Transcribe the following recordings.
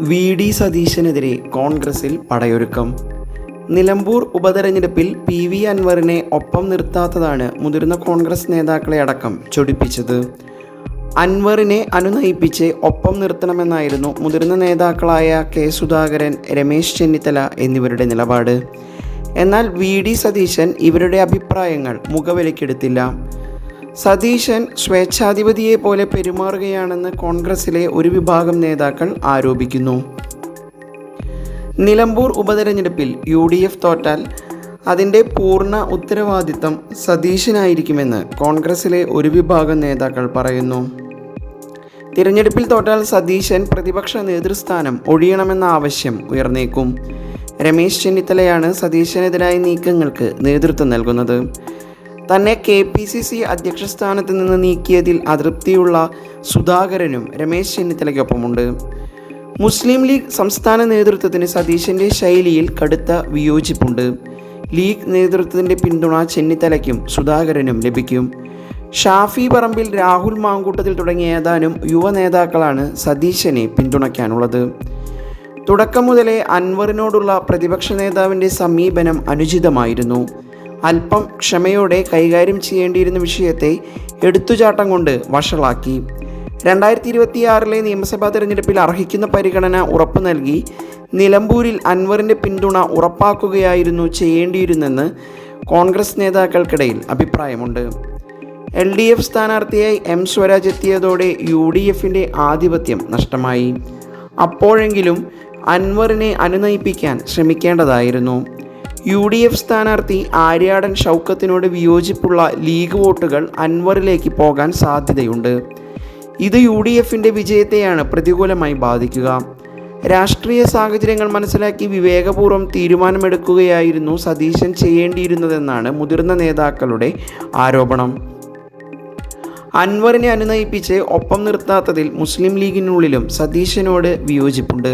V D സതീശനെതിരെ കോൺഗ്രസിൽ പടയൊരുക്കം. നിലമ്പൂർ ഉപതെരഞ്ഞെടുപ്പിൽ P V അൻവറിനെ ഒപ്പം നിർത്താത്തതാണ് മുതിർന്ന കോൺഗ്രസ് നേതാക്കളെ അടക്കം ചൊടിപ്പിച്ചത്. അൻവറിനെ അനുനയിപ്പിച്ച് ഒപ്പം നിർത്തണമെന്നായിരുന്നു മുതിർന്ന നേതാക്കളായ കെ സുധാകരൻ രമേശ് ചെന്നിത്തല എന്നിവരുടെ നിലപാട്. എന്നാൽ വി ഡി സതീശൻ ഇവരുടെ അഭിപ്രായങ്ങൾ മുഖവിലക്കെടുത്തില്ല സതീശൻ സ്വേച്ഛാധിപതിയെ പോലെ പെരുമാറുകയാണെന്ന് കോൺഗ്രസിലെ ഒരു വിഭാഗം നേതാക്കൾ ആരോപിക്കുന്നു. നിലമ്പൂർ ഉപതെരഞ്ഞെടുപ്പിൽ യു ഡി എഫ് തോറ്റാൽ അതിന്റെ പൂർണ ഉത്തരവാദിത്തം സതീശനായിരിക്കുമെന്ന് കോൺഗ്രസിലെ ഒരു വിഭാഗം നേതാക്കൾ പറയുന്നു. തിരഞ്ഞെടുപ്പിൽ തോറ്റാൽ സതീശൻ പ്രതിപക്ഷ നേതൃസ്ഥാനം ഒഴിയണമെന്ന ആവശ്യം ഉയർന്നേക്കും. രമേശ് ചെന്നിത്തലയാണ് സതീശനെതിരായ നീക്കങ്ങൾക്ക് നേതൃത്വം നൽകുന്നത്. തന്നെ കെ പി സി സി അധ്യക്ഷ സ്ഥാനത്ത് നിന്ന് നീക്കിയതിൽ അതൃപ്തിയുള്ള സുധാകരനും രമേശ് ചെന്നിത്തലയ്ക്കൊപ്പമുണ്ട്. മുസ്ലിം ലീഗ് സംസ്ഥാന നേതൃത്വത്തിന് സതീശന്റെ ശൈലിയിൽ കടുത്ത വിയോജിപ്പുണ്ട്. ലീഗ് നേതൃത്വത്തിന്റെ പിന്തുണ ചെന്നിത്തലയ്ക്കും സുധാകരനും ലഭിക്കും. ഷാഫി പറമ്പിൽ രാഹുൽ മാങ്കൂട്ടത്തിൽ തുടങ്ങിയ ഏതാനും യുവ നേതാക്കളാണ് സതീശനെ പിന്തുണയ്ക്കാനുള്ളത്. തുടക്കം മുതലേ അൻവറിനോടുള്ള പ്രതിപക്ഷ നേതാവിന്റെ സമീപനം അനുചിതമായിരുന്നു. അല്പം ക്ഷമയോടെ കൈകാര്യം ചെയ്യേണ്ടിയിരുന്ന വിഷയത്തെ എടുത്തുചാട്ടം കൊണ്ട് വഷളാക്കി. രണ്ടായിരത്തി ഇരുപത്തിയാറിലെ നിയമസഭാ തെരഞ്ഞെടുപ്പിൽ അർഹിക്കുന്ന പരിഗണന ഉറപ്പു നൽകി നിലമ്പൂരിൽ അൻവറിന്റെ പിന്തുണ ഉറപ്പാക്കുകയായിരുന്നു ചെയ്യേണ്ടിയിരുന്നെന്ന് കോൺഗ്രസ് നേതാക്കൾക്കിടയിൽ അഭിപ്രായമുണ്ട്. എൽ ഡി എഫ് സ്ഥാനാർത്ഥിയായി എം സ്വരാജ് എത്തിയതോടെ യു ഡി എഫിന്റെ ആധിപത്യം നഷ്ടമായി. അപ്പോഴെങ്കിലും അൻവറിനെ അനുനയിപ്പിക്കാൻ ശ്രമിക്കേണ്ടതായിരുന്നു. യു ഡി എഫ് സ്ഥാനാർത്ഥി ആര്യാടൻ ഷൗക്കത്തിനോട് വിയോജിപ്പുള്ള ലീഗ് വോട്ടുകൾ അൻവറിലേക്ക് പോകാൻ സാധ്യതയുണ്ട്. ഇത് യു ഡി എഫിന്റെ വിജയത്തെയാണ് പ്രതികൂലമായി ബാധിക്കുക. രാഷ്ട്രീയ സാഹചര്യങ്ങൾ മനസ്സിലാക്കി വിവേകപൂർവം തീരുമാനമെടുക്കുകയായിരുന്നു സതീശൻ ചെയ്യേണ്ടിയിരുന്നതെന്നാണ് മുതിർന്ന നേതാക്കളുടെ ആരോപണം. അൻവറിനെ അനുനയിപ്പിച്ച് ഒപ്പം നിർത്താത്തതിൽ മുസ്ലിം ലീഗിനുള്ളിലും സതീശനോട് വിയോജിപ്പുണ്ട്.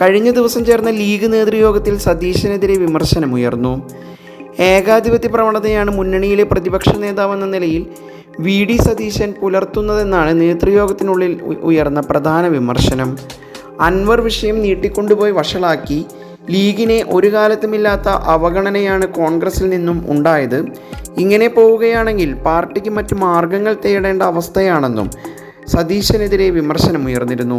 കഴിഞ്ഞ ദിവസം ചേർന്ന ലീഗ് നേതൃയോഗത്തിൽ സതീശനെതിരെ വിമർശനമുയർന്നു. ഏകാധിപത്യ പ്രവണതയാണ് മുന്നണിയിലെ പ്രതിപക്ഷ നേതാവെന്ന നിലയിൽ വി ഡി സതീശൻ പുലർത്തുന്നതെന്നാണ് നേതൃയോഗത്തിനുള്ളിൽ ഉയർന്ന പ്രധാന വിമർശനം. അൻവർ വിഷയം നീട്ടിക്കൊണ്ടുപോയി വഷളാക്കി. ലീഗിനെ ഒരു കാലത്തുമില്ലാത്ത അവഗണനയാണ് കോൺഗ്രസിൽ നിന്നും ഉണ്ടായത്. ഇങ്ങനെ പോവുകയാണെങ്കിൽ പാർട്ടിക്ക് മറ്റു മാർഗങ്ങൾ തേടേണ്ട അവസ്ഥയാണെന്നും സതീശനെതിരെ വിമർശനമുയർന്നിരുന്നു.